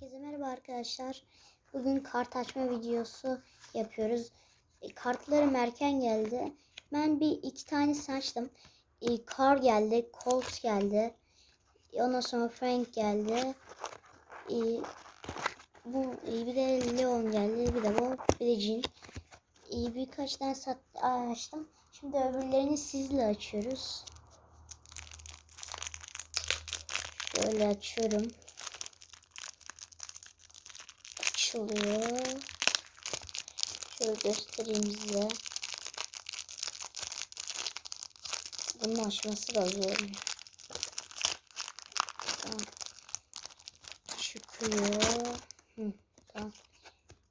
Herkese merhaba arkadaşlar. Bugün kart açma videosu yapıyoruz. E, kartlarım erken geldi. Ben bir iki tane açtım. E, Kar geldi, Colt geldi. E, ondan sonra Frank geldi. E, bu e, bir de Leon geldi, bir de Bob, bir de Jin. E, birkaç tane sat, açtım. Şimdi öbürlerini sizle açıyoruz. Şöyle açıyorum. Açılıyor. Şöyle göstereyim size. Bunun açması da zor. Tamam. Çıkıyor. Hı, tamam.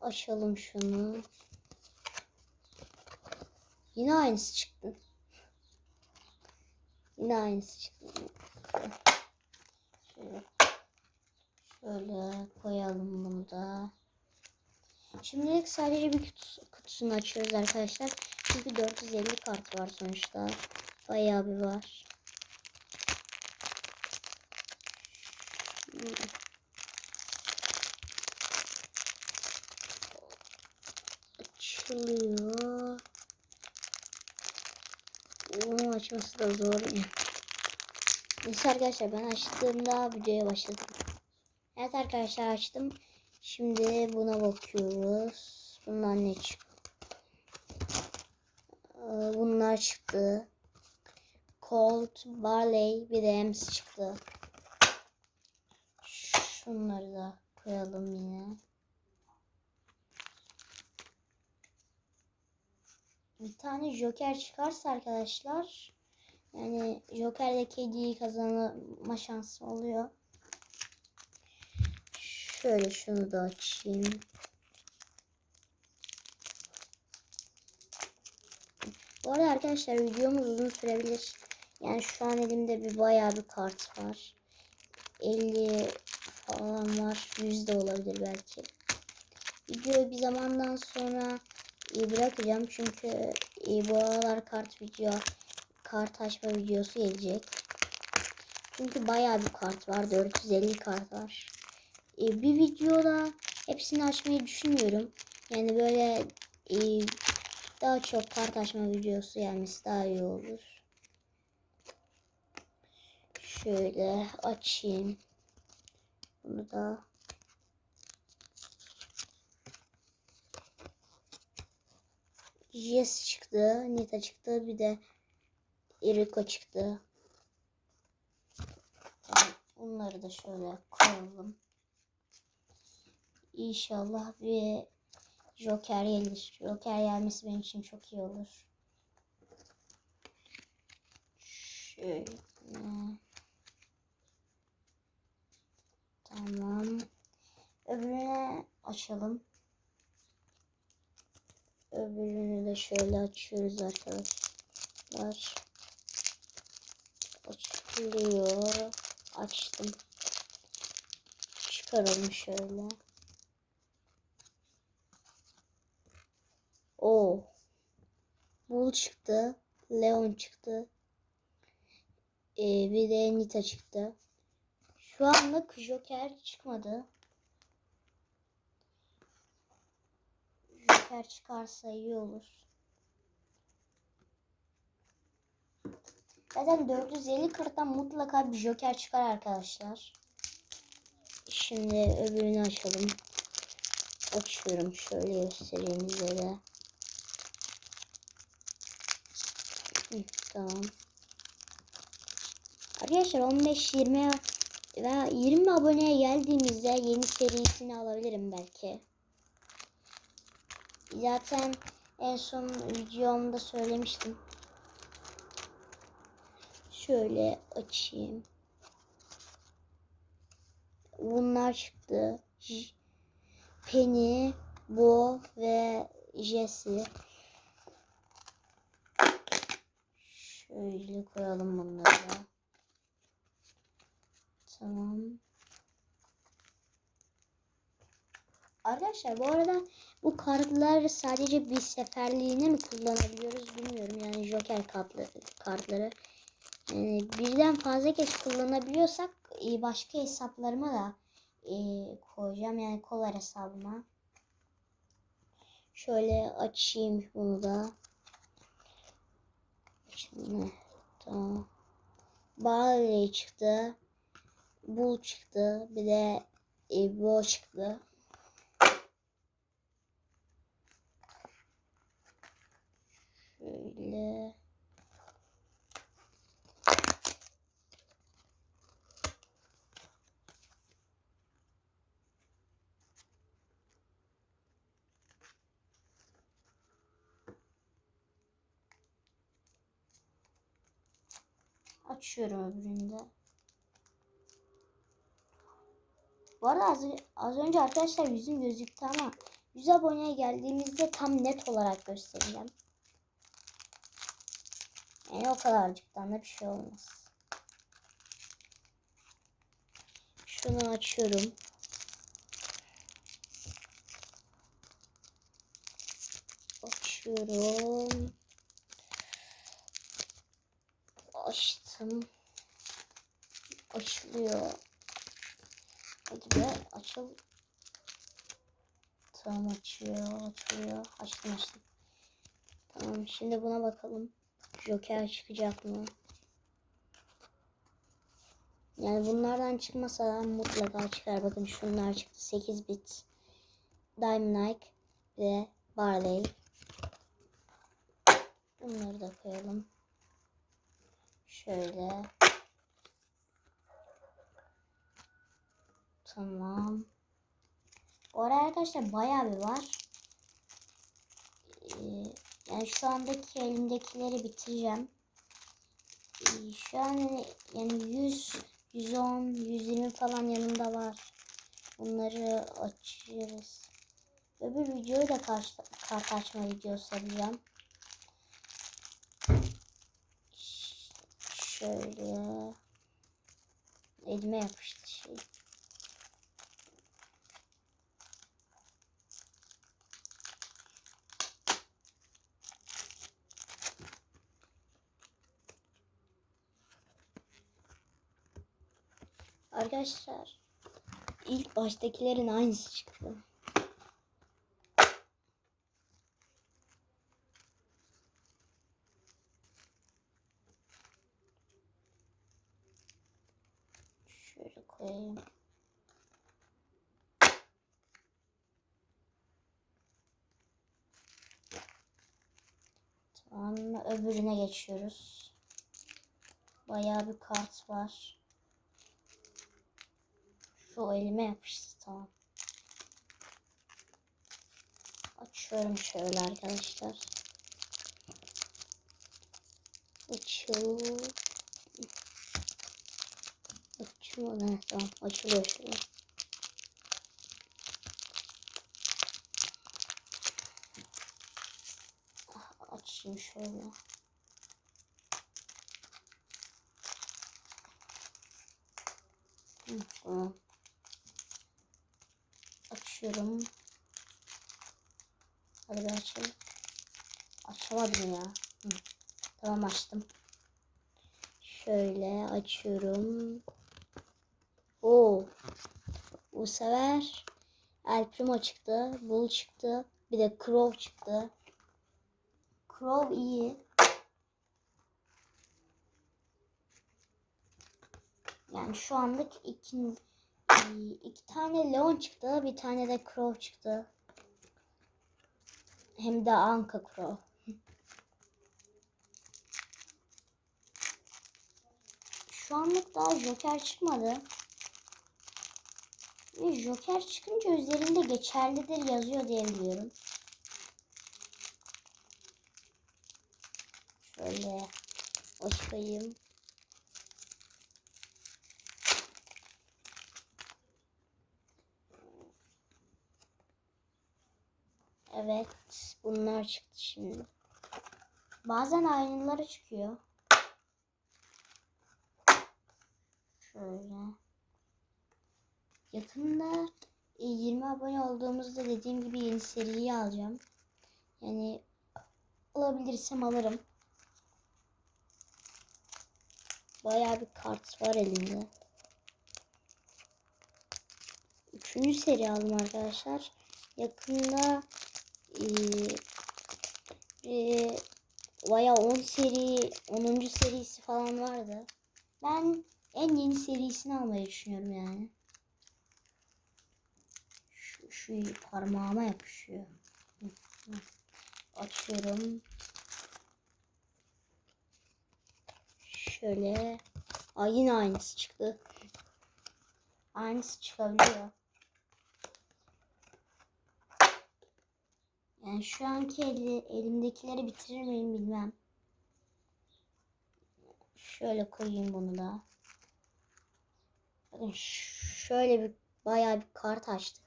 Açalım şunu. Yine aynısı çıktı. Yine aynısı çıktı. Şöyle, şöyle koyalım bunu da. Şimdilik sadece bir kutusu, kutusunu açıyoruz arkadaşlar. Çünkü 450 kart var sonuçta. Bayağı bir var. Açılıyor. Bunu açması da zor. Neyse arkadaşlar ben açtığımda videoya başladım. Evet arkadaşlar açtım. Şimdi buna bakıyoruz. Bunlar ne çıktı? Ee, Bunlar çıktı. Colt, Barley bir de Ems çıktı. Şunları da koyalım yine. Bir tane Joker çıkarsa arkadaşlar yani Joker'deki hediyeyi kazanma şansı oluyor. Şöyle şunu da açayım. Bu arada arkadaşlar videomuz uzun sürebilir. Yani şu an elimde bir bayağı bir kart var. 50 falan var. 100 de olabilir belki. Videoyu bir zamandan sonra bırakacağım. Çünkü e, bu aralar kart video kart açma videosu gelecek. Çünkü bayağı bir kart var. 450 kart var. E, bir videoda hepsini açmayı düşünüyorum. Yani böyle e, daha çok kart açma videosu gelmesi daha iyi olur. Şöyle açayım. Bunu da Jess çıktı. Nita çıktı. Bir de Erika çıktı. Bunları da şöyle koyalım. İnşallah bir Joker gelir. Joker gelmesi benim için çok iyi olur. Şöyle. Tamam. Öbürüne açalım. Öbürünü de şöyle açıyoruz arkadaşlar. Açılıyor. Açtım. Çıkaralım şöyle. O. Bull çıktı. Leon çıktı. Ee, bir de Nita çıktı. Şu anlık Joker çıkmadı. Joker çıkarsa iyi olur. Zaten 450 karttan mutlaka bir Joker çıkar arkadaşlar. Şimdi öbürünü açalım. Açıyorum şöyle göstereyim size de. Tamam. Arkadaşlar 15-20 veya 20 aboneye geldiğimizde yeni serisini alabilirim belki. Zaten en son videomda söylemiştim. Şöyle açayım. Bunlar çıktı. Penny, Bo ve Jesse. Şöyle koyalım bunları. Tamam. Arkadaşlar bu arada bu kartları sadece bir seferliğine mi kullanabiliyoruz bilmiyorum. Yani Joker kartları. kartları. Yani birden fazla kez kullanabiliyorsak e, başka hesaplarıma da e, koyacağım. Yani kolar hesabıma. Şöyle açayım bunu da. Şimdi tamam. Barley çıktı. Bul çıktı. Bir de e, bu çıktı. Şöyle. Açıyorum öbürünü de. Bu arada az, az önce arkadaşlar yüzüm gözüktü ama 100 aboneye geldiğimizde tam net olarak göstereceğim. Yani o kadarcıktan da bir şey olmaz. Şunu açıyorum. Açıyorum. Açtım. Açılıyor. Hadi be açıl. Tamam açıyor, açılıyor. Açtım açtım. Tamam şimdi buna bakalım. Joker çıkacak mı? Yani bunlardan çıkmasa mutlaka çıkar. Bakın şunlar çıktı. 8 bit. Diamond ve Barley. Bunları da koyalım. Şöyle. Tamam. Arada arkadaşlar bayağı bir var. Ee, yani şu andaki elimdekileri bitireceğim. Ee, şu an yani 100, 110, 120 falan yanımda var. Bunları açıyoruz. Öbür videoyu da kart, kart açma videosu yapacağım. Şöyle. Elime yapıştı şey. Arkadaşlar ilk baştakilerin aynısı çıktı. Şöyle koyayım. Tamam geçiyoruz. Bayağı bir kart var. Şu elime yapıştı tamam. Açıyorum şöyle arkadaşlar. Açıl. Açılıyor ne? Tamam açılıyor şöyle. Ah, Açayım şöyle. Tamam. Açıyorum. Hadi bir açalım. Açamadım ya. Hı. Tamam açtım. Şöyle açıyorum. Oo. Bu sefer El Primo çıktı. Bull çıktı. Bir de Crow çıktı. Crow iyi. Yani şu anlık iki, iki tane Leon çıktı. Bir tane de Crow çıktı. Hem de Anka Crow. Şu anlık daha Joker çıkmadı. Ve Joker çıkınca üzerinde geçerlidir yazıyor diye biliyorum. Şöyle açayım. Evet, bunlar çıktı şimdi. Bazen aynıları çıkıyor. Şöyle. Yakında e, 20 abone olduğumuzda dediğim gibi yeni seriyi alacağım. Yani alabilirsem alırım. Bayağı bir kart var elimde. üçüncü seri aldım arkadaşlar. Yakında eee eee Baya 10 seri, 10. serisi falan vardı. Ben en yeni serisini almayı düşünüyorum yani. Şu, şu parmağıma yapışıyor. Açıyorum. Şöyle. Aa, yine aynısı çıktı. Aynısı çıkabiliyor. Yani şu anki eli, elimdekileri bitirir miyim bilmem. Şöyle koyayım bunu da. Bakın şöyle bir bayağı bir kart açtık.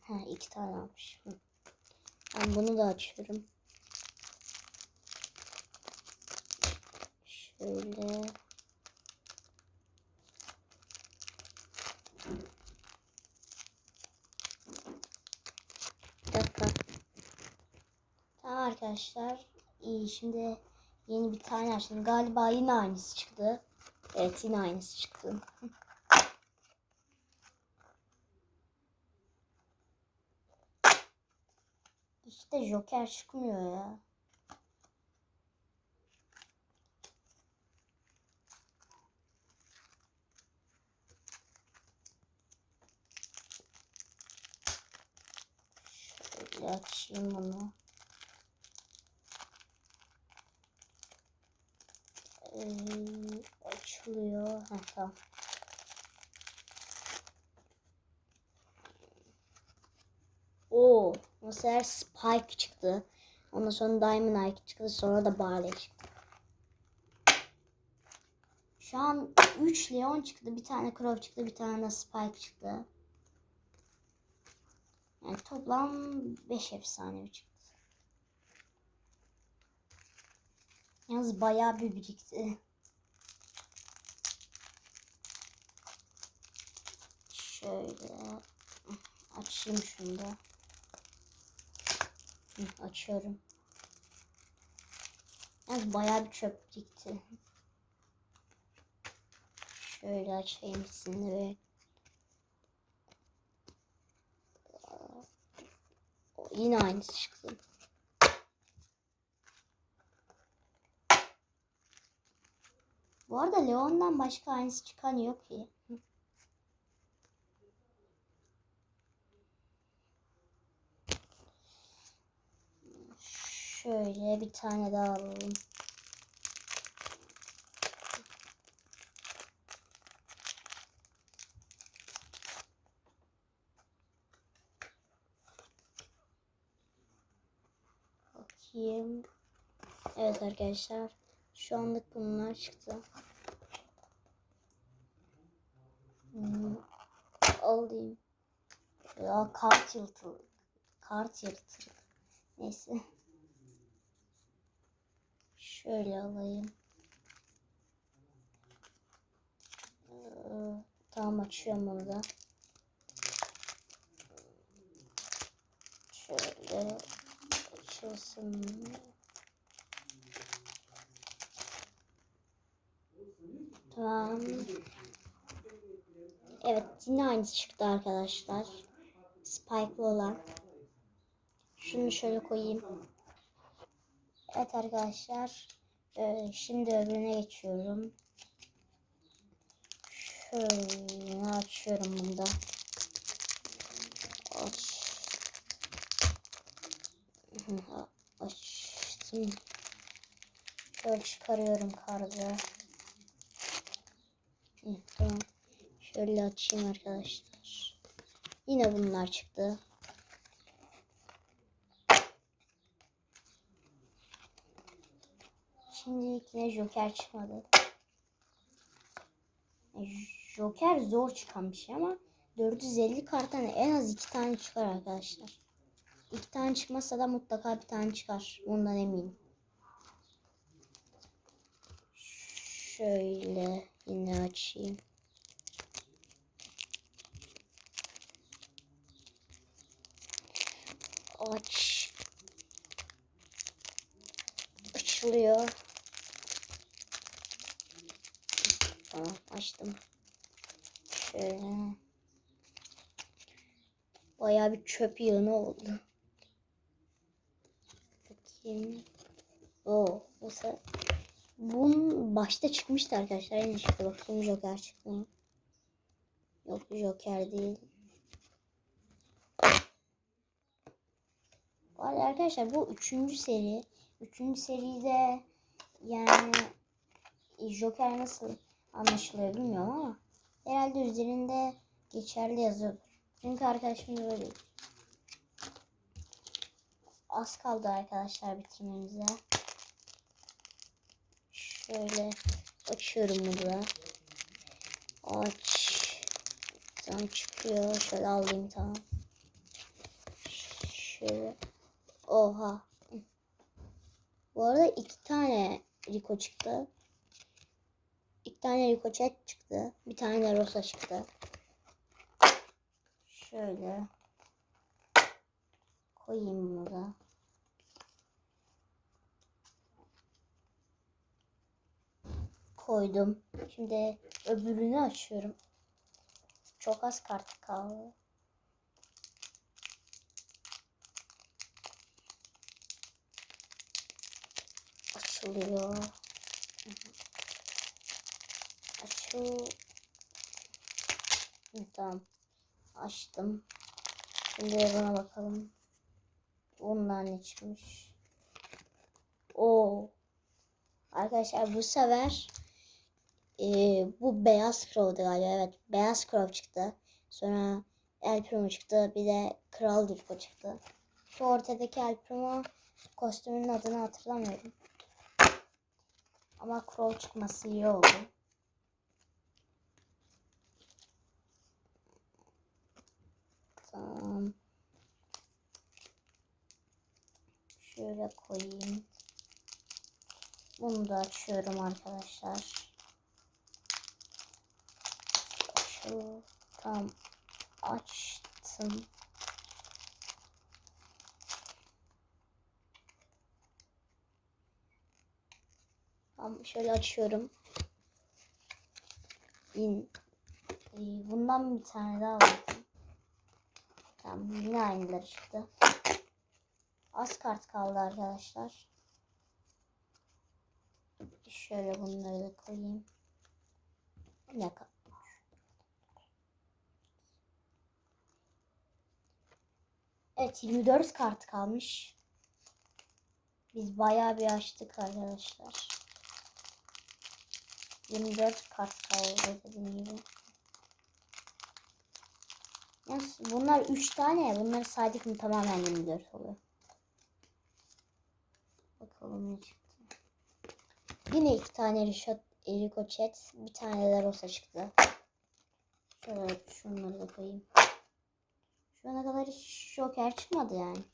Ha, iki tane almış. Ben bunu da açıyorum. Şöyle. Bir dakika. Tamam arkadaşlar. İyi şimdi yeni bir tane açtım. Galiba yine aynısı çıktı. Evet yine aynısı çıktı. İşte Joker çıkmıyor ya. Şöyle açayım bunu. Ee, açılıyor. Ha, tamam. Oo, sefer Spike çıktı. Ondan sonra Diamond Ike çıktı. Sonra da Barley çıktı. Şu an 3 Leon çıktı. Bir tane Crow çıktı. Bir tane de Spike çıktı. Yani toplam 5 efsane çıktı. Yalnız bayağı bir birikti. Şöyle açayım şunu da. Hı, Açıyorum. Yalnız bayağı bir çöp birikti. Şöyle açayım O, Yine aynısı çıktı. Bu arada Leon'dan başka aynısı çıkan yok ki. Şöyle bir tane daha alalım. Bakayım. Evet arkadaşlar. Şu anlık bunlar çıktı. Hmm, alayım. Ya kart yırtıldı. Kart yırtıldı. Neyse. Şöyle alayım. Ee, tamam açıyorum bunu da. Şöyle açılsın. Tamam. Evet yine aynısı çıktı arkadaşlar. Spike'lı olan. Şunu şöyle koyayım. Evet arkadaşlar. Ee, şimdi öbürüne geçiyorum. Şöyle açıyorum bunu da. Aç. Açtım. Şöyle çıkarıyorum kartı. Tamam. Şöyle açayım arkadaşlar. Yine bunlar çıktı. Şimdi yine Joker çıkmadı. E, Joker zor çıkan bir şey ama 450 karttan en az iki tane çıkar arkadaşlar. İki tane çıkmazsa da mutlaka bir tane çıkar. Ondan eminim. Şöyle yine. Aç. Açılıyor. Tamam açtım. Şöyle. Bayağı bir çöp yığını oldu. Bakayım. Oo, bu se- Bunun başta çıkmıştı arkadaşlar. Yine çıktı. Bakayım Joker çıktı mı? Yok Joker değil. Bu arada arkadaşlar bu üçüncü seri. Üçüncü seride yani Joker nasıl anlaşılıyor bilmiyorum ama herhalde üzerinde geçerli yazıyordur. Çünkü arkadaşım böyle. Az kaldı arkadaşlar bitirmemize. Şöyle açıyorum bunu. Aç. Tamam çıkıyor. Şöyle alayım tamam. Şöyle. Oha. Bu arada iki tane Rico çıktı. İki tane Rico Chat çıktı. Bir tane de Rosa çıktı. Şöyle. Koyayım bunu. Koydum. Şimdi öbürünü açıyorum. Çok az kart kaldı. Açılıyor. Açıl. Tamam. Açtım. Şimdi buna bakalım. Bundan ne çıkmış? Oo. Arkadaşlar bu sefer bu beyaz Crow'du galiba. Evet beyaz Crow çıktı. Sonra El Primo çıktı. Bir de Kral Dilko çıktı. Şu ortadaki El Primo kostümünün adını hatırlamıyorum. Ama Crow çıkması iyi oldu. Tamam. Şöyle koyayım. Bunu da açıyorum arkadaşlar. Şu tam açtım. Tamam şöyle açıyorum. İn. Ee, Bundan bir tane daha var. Tamam yine aynıları çıktı. Az kart kaldı arkadaşlar. Şöyle bunları da koyayım. Ne kadar? Evet 24 kart kalmış. Biz bayağı bir açtık arkadaşlar. 24 kart kaldı dediğim gibi. Yalnız bunlar 3 tane. Bunları saydık mı tamamen 24 oluyor. Bakalım ne çıktı. Yine iki tane Rişot, Rico Chat. Bir tane de Rosa çıktı. Şöyle şunları da koyayım. Şu ana kadar hiç Joker çıkmadı yani.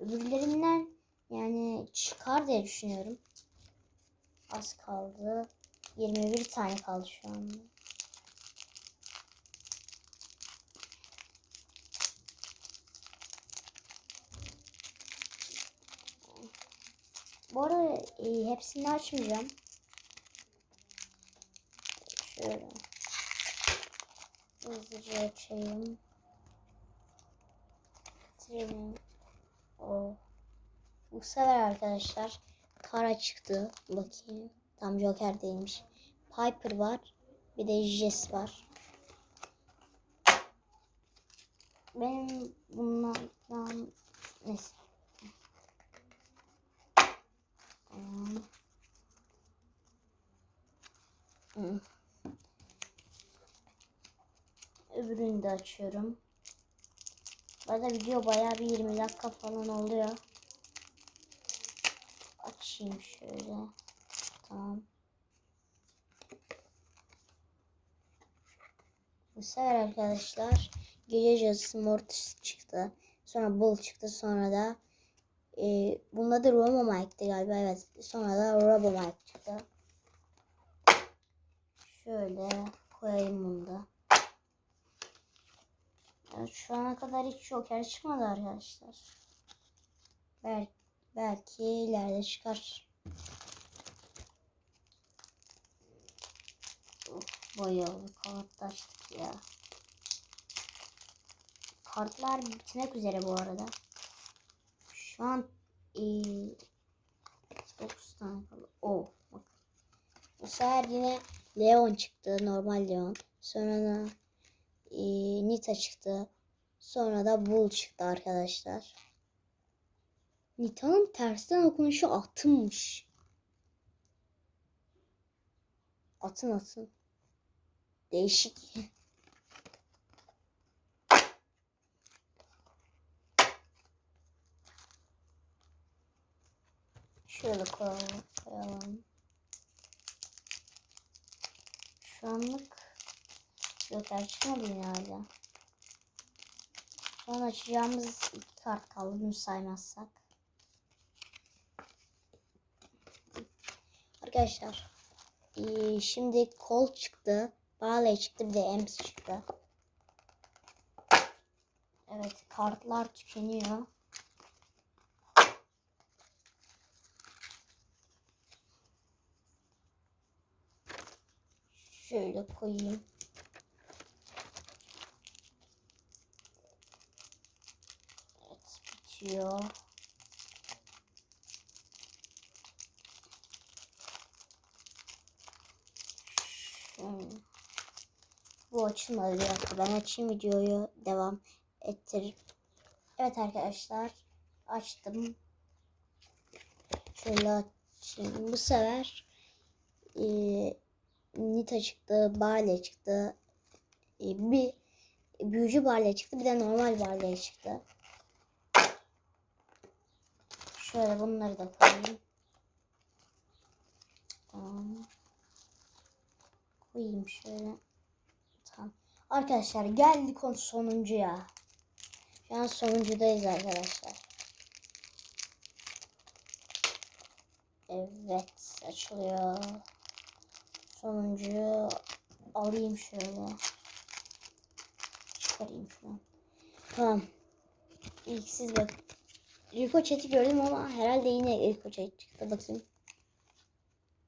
Öbürlerinden yani çıkar diye düşünüyorum. Az kaldı. 21 tane kaldı şu anda. Bu arada e, hepsini açmayacağım. Şöyle. Hızlıca açayım. Bitirelim. O. Bu sefer arkadaşlar kara çıktı. Bakayım. Tam Joker değilmiş. Piper var. Bir de Jess var. Benim bunlardan neyse. Tamam. Hı. Öbürünü de açıyorum. Bu arada video bayağı bir 20 dakika falan oluyor. Açayım şöyle. Tamam. Bu sefer arkadaşlar gece cadısı Mortis çıktı. Sonra Bull çıktı. Sonra da e, bunda da Robo Mike'ti galiba. Evet. Sonra da Robo Mike çıktı. Şöyle koyayım bunu da. Evet, şu ana kadar hiç Joker çıkmadı arkadaşlar. Belki, belki ileride çıkar. Of, kart açtık ya. Kartlar bitmek üzere bu arada. Şu an eee 9 tane kaldı. Oo, bak. Bu sefer yine Leon çıktı. Normal Leon. Sonra da eee, Nita çıktı. Sonra da Bull çıktı arkadaşlar. Nita'nın tersten okunuşu atınmış. Atın atın. Değişik. Şöyle koyalım. koyalım. Şu anlık Çıkmadı yine hala. Son açacağımız iki kart kaldı bunu saymazsak. Arkadaşlar ee, şimdi kol çıktı. Barley çıktı bir de Ems çıktı. Evet kartlar tükeniyor. Şöyle koyayım. Bitiyor. Şöyle. Bu açılmadı bir dakika. Ben açayım videoyu devam ettir. Evet arkadaşlar açtım. Şöyle açayım. Bu sefer eee Nita çıktı, Barley çıktı. E, bir büyücü Barley çıktı, bir de normal Barley çıktı. Şöyle bunları da koyayım. Tamam. Koyayım şöyle. Tamam. Arkadaşlar geldik o sonuncuya. Şu an sonuncudayız arkadaşlar. Evet açılıyor. Sonuncuyu alayım şöyle. Çıkarayım şunu. Tamam. İlk siz bak. Rico chat'i gördüm ama herhalde yine Rico chat çıktı. Bakayım.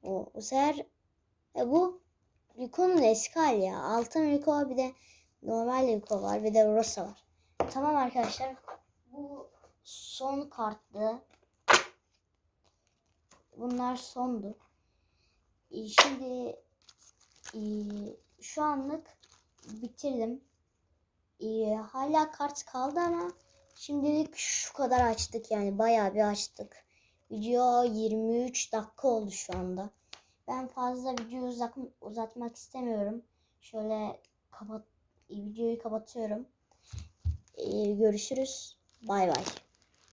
O, bu sefer e, bu Rico'nun eski hali ya. Altın Rico bir de normal Rico var. Bir de Rosa var. Tamam arkadaşlar. Bu son karttı. Bunlar sondu. E, Şimdi e, şu anlık bitirdim. E, hala kart kaldı ama şimdilik şu kadar açtık yani bayağı bir açtık. Video 23 dakika oldu şu anda. Ben fazla videoyu uzat- uzatmak istemiyorum. Şöyle kapat videoyu kapatıyorum. E, görüşürüz. Bay bay.